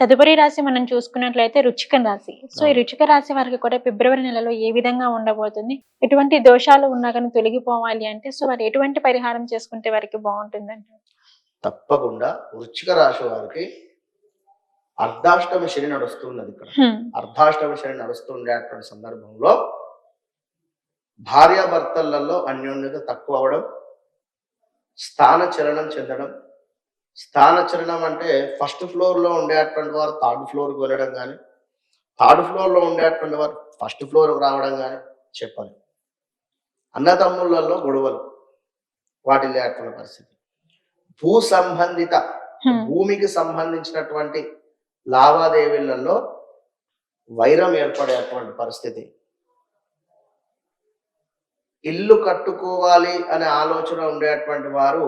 తదుపరి రాశి మనం చూసుకున్నట్లయితే రుచిక రాశి. సో ఈ రుచిక రాశి వారికి కూడా ఫిబ్రవరి నెలలో ఏ విధంగా ఉండబోతుంది ఎటువంటి దోషాలు ఉన్నా కానీ తొలగిపోవాలి అంటే సో వారు ఎటువంటి పరిహారం చేసుకుంటే వారికి బాగుంటుంది తప్పకుండా వృచ్చిక రాశి వారికి అర్ధాష్టమి శని నడుస్తున్నది ఇక్కడ. అర్ధాష్టమి శని నడుస్తుండేటువంటి సందర్భంలో భార్యాభర్తలలో అన్యోన్యత తక్కువ అవడం స్థాన చలనం చెందడం స్థాన చలనం అంటే ఫస్ట్ ఫ్లోర్లో ఉండేటువంటి వారు థర్డ్ ఫ్లోర్కి వెళ్ళడం కానీ థర్డ్ ఫ్లోర్లో ఉండేటువంటి వారు ఫస్ట్ ఫ్లోర్ రావడం కానీ చెప్పాలి అన్నదమ్ములలో గొడవలు వాటి లేటువంటి పరిస్థితి భూ సంబంధిత. భూమికి సంబంధించినటువంటి లావాదేవీలలో వైరం ఏర్పడేటువంటి పరిస్థితి ఇల్లు కట్టుకోవాలి అనే ఆలోచన ఉండేటువంటి వారు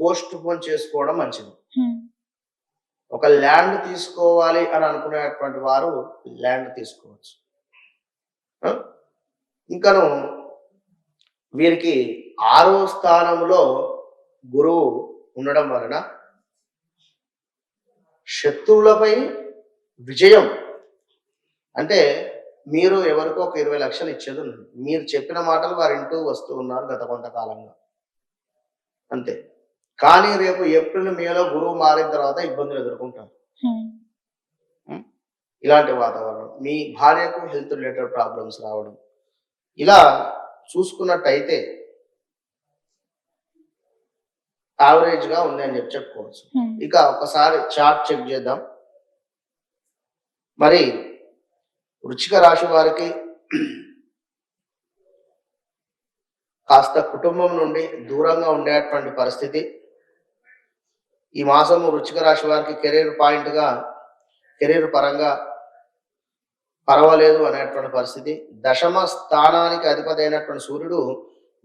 పోస్ట్ పోన్ చేసుకోవడం మంచిది. ఒక ల్యాండ్ తీసుకోవాలి అని అనుకునేటువంటి వారు ల్యాండ్ తీసుకోవచ్చు. ఇంకను వీరికి ఆరో స్థానంలో గురువు ఉండడం వలన శత్రువులపై విజయం. అంటే మీరు ఎవరికో ఒక ఇరవై లక్షలు ఇచ్చేది మీరు చెప్పిన మాటలు వారు వస్తూ ఉన్నారు గత కొంతకాలంగా. అంతే. కానీ రేపు ఏప్రిల్ మేలో గురువు మారిన తర్వాత ఇబ్బందులు ఎదుర్కొంటారు. ఇలాంటి వాతావరణం. మీ భార్యకు హెల్త్ రిలేటెడ్ ప్రాబ్లమ్స్ రావడం. ఇలా చూసుకున్నట్టయితే యావరేజ్గా ఉంది అని చెప్పి చెప్పుకోవచ్చు. ఇక ఒకసారి చార్ట్ చెక్ చేద్దాం. మరి వృచ్చిక రాశి వారికి కాస్త కుటుంబం నుండి దూరంగా ఉండేటువంటి పరిస్థితి. ఈ మాసము వృచ్చిక రాశి వారికి కెరీర్ పాయింట్గా కెరీర్ పరంగా పర్వాలేదు అనేటువంటి పరిస్థితి. దశమ స్థానానికి అధిపతి అయినటువంటి సూర్యుడు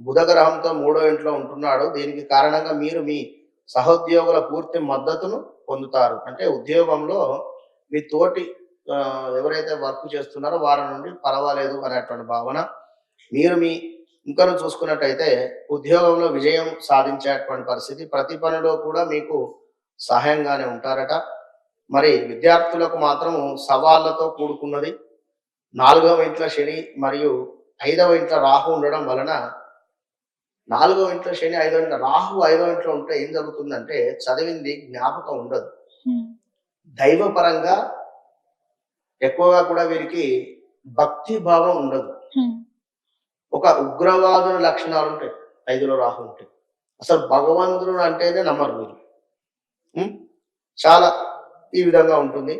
బుధగ్రహంతో మూడో ఇంట్లో ఉంటున్నాడు. దీనికి కారణంగా మీరు మీ సహోద్యోగుల పూర్తి మద్దతును పొందుతారు. అంటే ఉద్యోగంలో మీ తోటి ఎవరైతే వర్క్ చేస్తున్నారో వారి నుండి పర్వాలేదు అనేటువంటి భావన. మీరు మీ ఇంకను చూసుకున్నట్టయితే ఉద్యోగంలో విజయం సాధించేటువంటి పరిస్థితి. ప్రతి పనిలో కూడా మీకు సహాయంగానే ఉంటారట. మరి విద్యార్థులకు మాత్రం సవాళ్ళతో కూడుకున్నది. నాలుగవ ఇంట్లో శని మరియు ఐదవ ఇంట్లో రాహు ఉండడం వలన నాలుగవ ఇంట్లో శని ఐదవ ఇంట్లో రాహు ఐదవ ఇంట్లో ఉంటే ఏం జరుగుతుందంటే చదివింది జ్ఞాపకం ఉండదు. దైవపరంగా ఎక్కువగా కూడా వీరికి భక్తి భావం ఉండదు. ఒక ఉగ్రవాదుల లక్షణాలు ఉంటాయి ఐదులో రాహు ఉంటాయి. అసలు భగవంతుడు అంటేనే నమ్మరు మీరు చాలా ఈ విధంగా ఉంటుంది.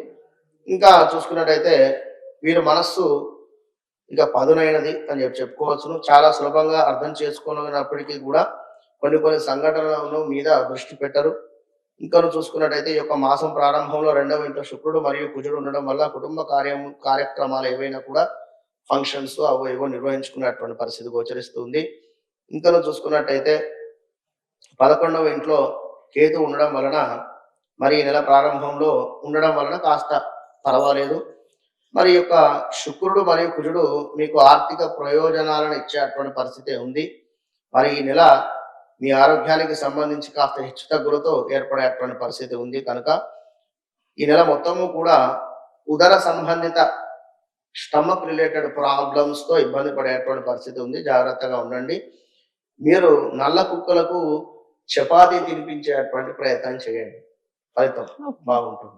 ఇంకా చూసుకున్నట్టయితే వీరి మనస్సు ఇంకా పదునైనది అని చెప్పి చెప్పుకోవచ్చును. చాలా సులభంగా అర్థం చేసుకున్నప్పటికీ కూడా కొన్ని కొన్ని సంఘటనలను మీద దృష్టి పెట్టరు. ఇంకా చూసుకున్నట్టయితే ఈ యొక్క మాసం ప్రారంభంలో రెండవ ఇంట్లో శుక్రుడు మరియు కుజుడు ఉండడం వల్ల కుటుంబ కార్యం కార్యక్రమాలు ఏవైనా కూడా ఫంక్షన్స్ అవి ఏవో నిర్వహించుకునేటువంటి పరిస్థితి గోచరిస్తుంది. ఇంకా చూసుకున్నట్టయితే పదకొండవ ఇంట్లో కేతు ఉండడం వలన మరి ఈ నెల ప్రారంభంలో ఉండడం వలన కాస్త పర్వాలేదు. మరి యొక్క శుక్రుడు మరియు కుజుడు మీకు ఆర్థిక ప్రయోజనాలను ఇచ్చేటువంటి పరిస్థితి ఉంది. మరి ఈ నెల మీ ఆరోగ్యానికి సంబంధించి కాస్త హెచ్చు తగ్గులతో ఏర్పడేటువంటి పరిస్థితి ఉంది కనుక ఈ నెల మొత్తము కూడా ఉదర సంబంధిత స్టమక్ రిలేటెడ్ ప్రాబ్లమ్స్తో ఇబ్బంది పడేటువంటి పరిస్థితి ఉంది. జాగ్రత్తగా ఉండండి. మీరు నల్ల కుక్కలకు చపాతీ తినిపించేటువంటి ప్రయత్నం చేయండి. ఫలితం బాగుంటుంది.